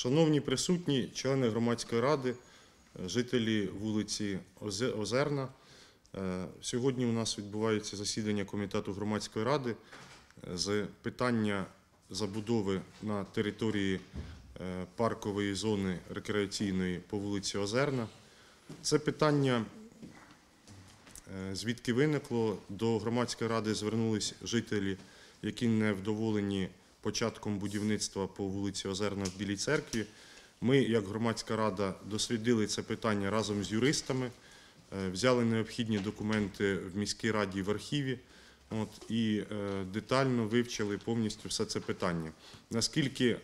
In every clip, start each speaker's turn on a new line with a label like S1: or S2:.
S1: Шановні присутні, члени громадської ради, е, жителі вулиці Озерна. е, Сьогодні у нас відбувається засідання комітету громадської ради е, з питання забудови на території паркової зони рекреаційної по вулиці Озерна. Це питання, звідки виникло, до громадської ради звернулись жителі, які не вдоволені початком будівництва по вулиці Озерна в Білій церкві. Ми, як громадська рада, дослідили це питання разом з юристами, е, взяли необхідні документи в міській раді в архіві от, і е, детально вивчили повністю все це питання. Наскільки е,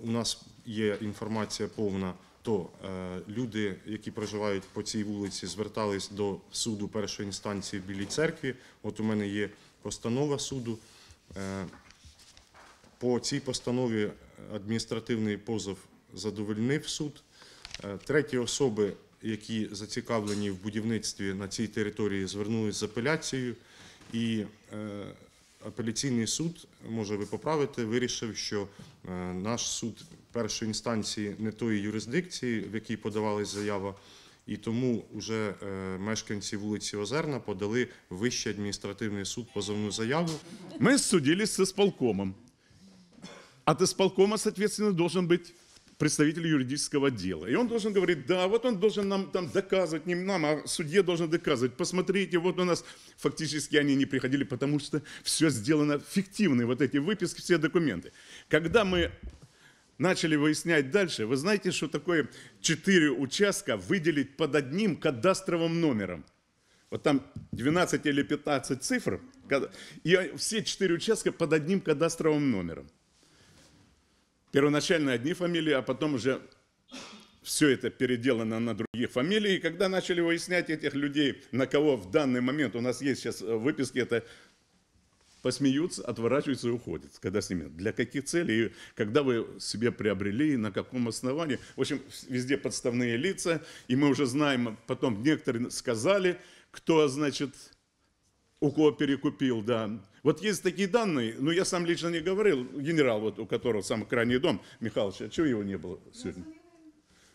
S1: у нас є інформація повна, то люди, які проживають по цій вулиці, звертались до суду першої інстанції в Білій церкві. От у мене є постанова суду. По цій постанові адміністративний позов задовольнив суд. Е, Треті особи, які зацікавлені в будівництві на цій території, звернулись з апеляцією. І е, апеляційний суд, може ви поправите, вирішив, що е, наш суд першої інстанції не тої юрисдикції, в якій подавалась заява, і тому вже мешканці вулиці Озерна подали Вищий адміністративний суд позовну заяву.
S2: Мы судились с исполкомом. От исполкома, соответственно, должен быть представитель юридического отдела. И он должен говорить, да, вот он должен нам там доказывать, не нам, а судье должен доказывать. Посмотрите, вот у нас фактически они не приходили, потому что все сделано фиктивно, вот эти выписки, все документы. Когда мы начали выяснять дальше, вы знаете, что такое четыре участка выделить под одним кадастровым номером? Вот там 12 или 15 цифр, и все четыре участка под одним кадастровым номером. Первоначально одни фамилии, а потом уже все это переделано на другие фамилии. И когда начали выяснять этих людей, на кого в данный момент, у нас есть сейчас э, выписки, это посмеются, отворачиваются и уходят, когда снимают. Для каких целей, когда вы себе приобрели, на каком основании. В общем, везде подставные лица, и мы уже знаем, потом некоторые сказали, кто, значит, у кого перекупил, да. Вот есть такие данные, но я сам лично не говорил, генерал, вот у которого самый крайний дом, Михайлович, а чего его не было сегодня?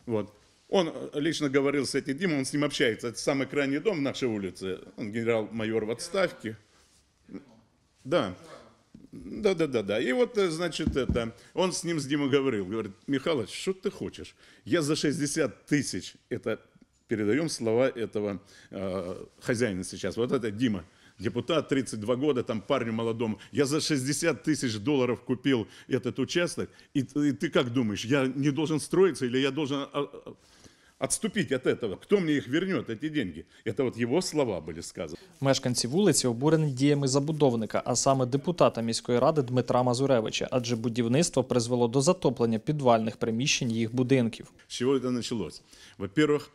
S2: Вот. Он э, лично говорил с этим Димой, он с ним общается. Это самый крайний дом в нашей улице. Он генерал-майор в отставке. Да. Да, да, да, да. И вот, э, значит, это, он с ним, с Димой говорил, говорит, Михалыч, что ты хочешь? Я за 60 тысяч, это передаем слова этого э, хозяина сейчас, вот это Дима, депутат, 32 года, там парню молодому, я за 60 тысяч долларов купил этот участок, и, и ты как думаешь, я не должен строиться или я должен а, а, отступить от этого? Кто мне их вернет, эти деньги? Это вот его слова были сказаны.
S3: Мешканці вулиці обурені діями забудовника, а саме депутата міської ради Дмитра Мазуревича, адже будівництво призвело до затоплення підвальних приміщень їх будинків.
S2: С чего это началось? Во-первых,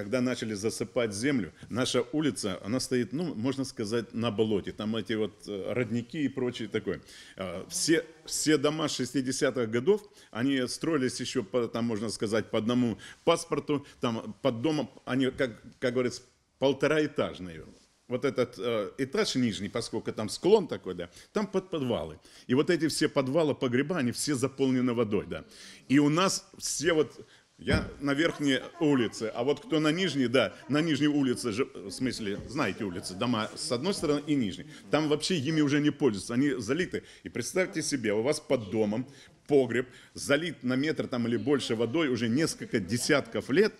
S2: когда начали засыпать землю, наша улица, она стоит, ну, можно сказать, на болоте. Там эти вот э, родники и прочее такое. А, Все, все дома 60-х годов, они строились еще, по, там, можно сказать, по одному паспорту. Там под домом, они, как, как говорится, полтораэтажные. Вот этот э, этаж нижний, поскольку там склон такой, да, там под подвалы. И вот эти все подвалы, погреба, они все заполнены водой, да. И у нас все вот, я на верхней улице, а вот кто на нижней, да, на нижней улице, в смысле, знаете улицы, дома с одной стороны и нижней, там вообще ими уже не пользуются, они залиты. И представьте себе, у вас под домом погреб залит на метр там или больше водой уже несколько десятков лет,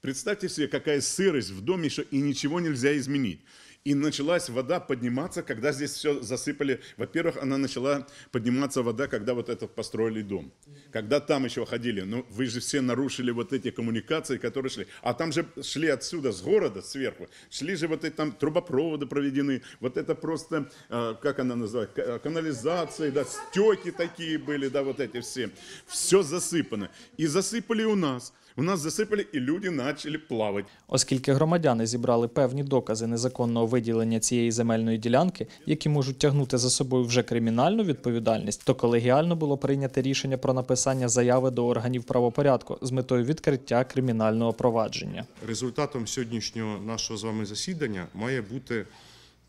S2: Представьте себе, какая сырость в доме еще, и ничего нельзя изменить. И началась вода подниматься, когда здесь все засыпали. Во-первых, она начала подниматься вода, когда вот этот построили дом. Когда там еще ходили, ну вы же все нарушили вот эти коммуникации, которые шли. А там же шли отсюда, с города, сверху. Шли же вот эти там трубопроводы проведены. Вот это просто, э, как она называется, К- канализации, да, стеки такие были, да, вот эти все. Все засыпано. И засыпали у нас. У нас засыпали, и люди начали плавать.
S3: Оскільки громадяни зібрали певні докази незаконного виділення цієї земельної ділянки, які можуть тягнути за собою вже кримінальну відповідальність, то колегіально було прийнято рішення про написання заяви до органів правопорядку з метою відкриття кримінального провадження.
S1: Результатом сьогоднішнього нашого з вами засідання має бути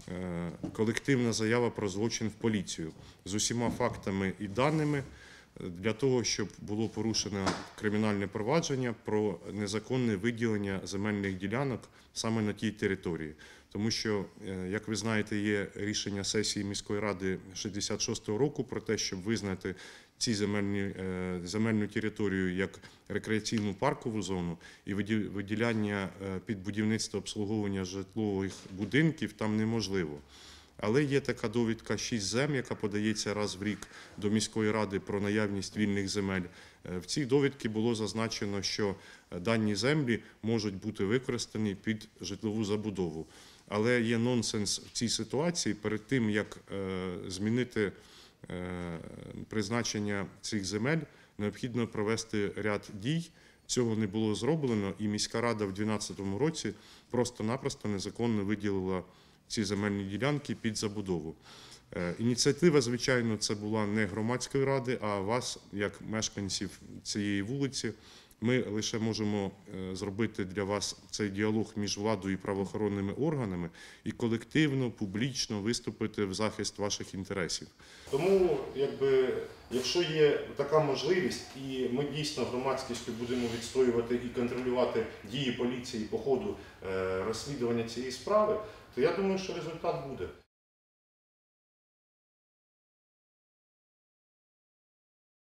S1: е, колективна заява про злочин в поліцію з усіма фактами і даними, для того, щоб було порушено кримінальне провадження про незаконне виділення земельних ділянок саме на тій території. Тому що, е, як ви знаєте, є рішення сесії міської ради 66-го року про те, щоб визнати ці земельні, е, земельну територію як рекреаційну паркову зону і виді- виділяння е, під будівництво обслуговування житлових будинків там неможливо. Але є така довідка 6 зем, яка подається раз в рік до міської ради про наявність вільних земель. Е, В цій довідці було зазначено, що е, дані землі можуть бути використані під житлову забудову. Але є нонсенс в цій ситуації перед тим, як е, змінити призначення цих земель, необхідно провести ряд дій. Цього не було зроблено, і міська рада в 2012 році просто-напросто незаконно виділила ці земельні ділянки під забудову. Е, Ініціатива, звичайно, це була не громадської ради, а вас, як мешканців цієї вулиці. Ми лише можемо е, зробити для вас цей діалог між владою і правоохоронними органами і колективно, публічно виступити в захист ваших інтересів. Тому, якби, якщо є така можливість, і ми дійсно громадськістю будемо відстоювати і контролювати дії поліції по ходу е, розслідування цієї справи, то я думаю, що результат буде.